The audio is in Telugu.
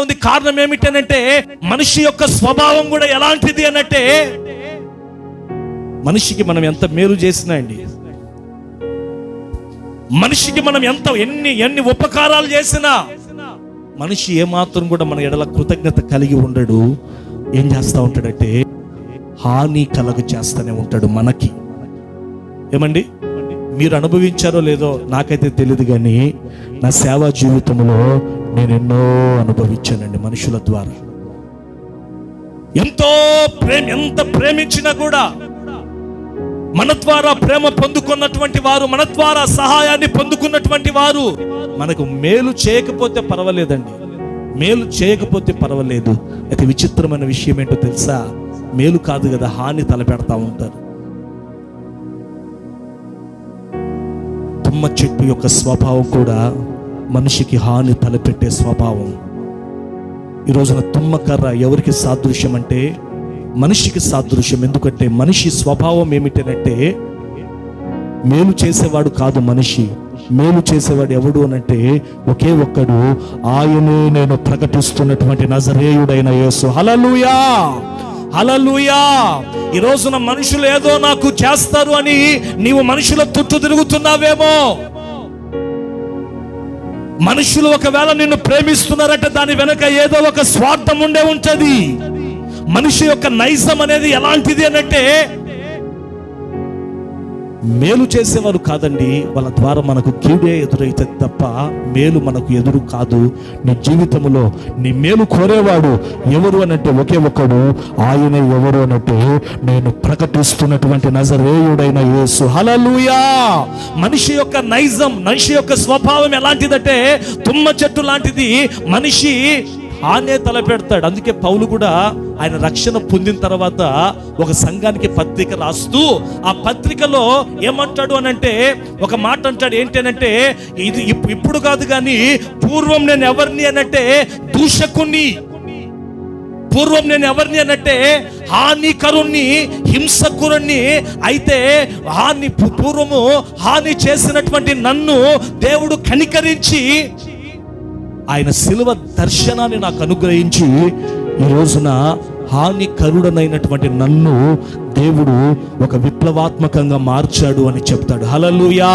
ఉంది. కారణం ఏమిటనంటే మనిషి యొక్క స్వభావం కూడా ఎలాంటిది అనంటే మనిషికి మనం ఎంత మేలు చేసినా అండి మనిషికి మనం ఎంత ఎన్ని ఎన్ని ఉపకారాలు చేసినా మనిషి ఏమాత్రం కూడా మన ఎడల కృతజ్ఞత కలిగి ఉండడు. ఏం చేస్తూ ఉంటాడంటే హాని కలగ చేస్తూనే ఉంటాడు మనకి. ఏమండి? మీరు అనుభవించారో లేదో నాకైతే తెలియదు కానీ నా సేవా జీవితంలో నేను ఎన్నో అనుభవించానండి మనుషుల ద్వారా. ఎంతో ప్రేమ ఎంత ప్రేమించినా కూడా మన ద్వారా ప్రేమ పొందుకున్నటువంటి వారు మన ద్వారా సహాయాన్ని పొందుకున్నటువంటి వారు మనకు మేలు చేయకపోతే పర్వాలేదండి. మేలు చేయకపోతే పర్వాలేదు. అయితే విచిత్రమైన విషయం ఏంటో తెలుసా? మేలు కాదు కదా హాని తలపెడతా ఉంటారు. తుమ్మ చెట్టు యొక్క స్వభావం కూడా మనిషికి హాని తలపెట్టే స్వభావం. ఈ రోజున ఎవరికి సాదృశ్యం అంటే మనిషికి సాదృశ్యం ఎందుకంటే మనిషి స్వభావం ఏమిటనంటే మేలు చేసేవాడు కాదు మనిషి. మేలు చేసేవాడు ఎవడు అనంటే ఒకే ఒక్కడు ఆయనే నేను ప్రకటిస్తున్నటువంటి నజరేయుడైన యేసు. హలలుయా హలలుయా ఈ రోజున మనుషులు ఏదో నాకు చేస్తారు అని నీవు మనుషుల తుట్టు తిరుగుతున్నావేమో? మనుషులు ఒకవేళ నిన్ను ప్రేమిస్తున్నారంటే దాని వెనక ఏదో ఒక స్వార్థం ఉండే ఉంటుంది. మనిషి యొక్క నైజం అనేది ఎలాంటిది అనంటే మేలు చేసేవారు కాదండి వాళ్ళ ద్వారా మనకు కీడే ఎదురైతే తప్ప మేలు మనకు ఎదురు కాదు. నీ జీవితంలో నీ మేలు కోరేవాడు ఎవరు అనంటే ఒకే ఒక్కడు ఆయన ఎవరు అన్నట్టు నేను ప్రకటిస్తున్నటువంటి నజరేయుడైన యేసు. హలలుయా మనిషి యొక్క నైజం మనిషి యొక్క స్వభావం ఎలాంటిదంటే తుమ్మ చెట్టు లాంటిది. మనిషి ఆనే తలపెడతాడు అందుకే పౌలు కూడా ఆయన రక్షణ పొందిన తర్వాత ఒక సంఘానికి పత్రిక రాస్తూ ఆ పత్రికలో ఏమంటాడు అని అంటే ఒక మాట అంటాడు ఏంటి అంటే ఇది ఇప్- ఇప్పుడు కాదు కానీ పూర్వం నేను ఎవరిని అనంటే దూషకుని పూర్వం నేను ఎవరిని అనంటే హానికరుణ్ణి హింసకురుణ్ణి. అయితే హాని పూర్వము హాని చేసినటువంటి నన్ను దేవుడు కనికరించి ఆయన శిలువ దర్శనాన్ని నాకు అనుగ్రహించి ఈ రోజున హానికరుడనైనటువంటి నన్ను దేవుడు ఒక విప్లవాత్మకంగా మార్చాడు అని చెప్తాడు. హలలుయా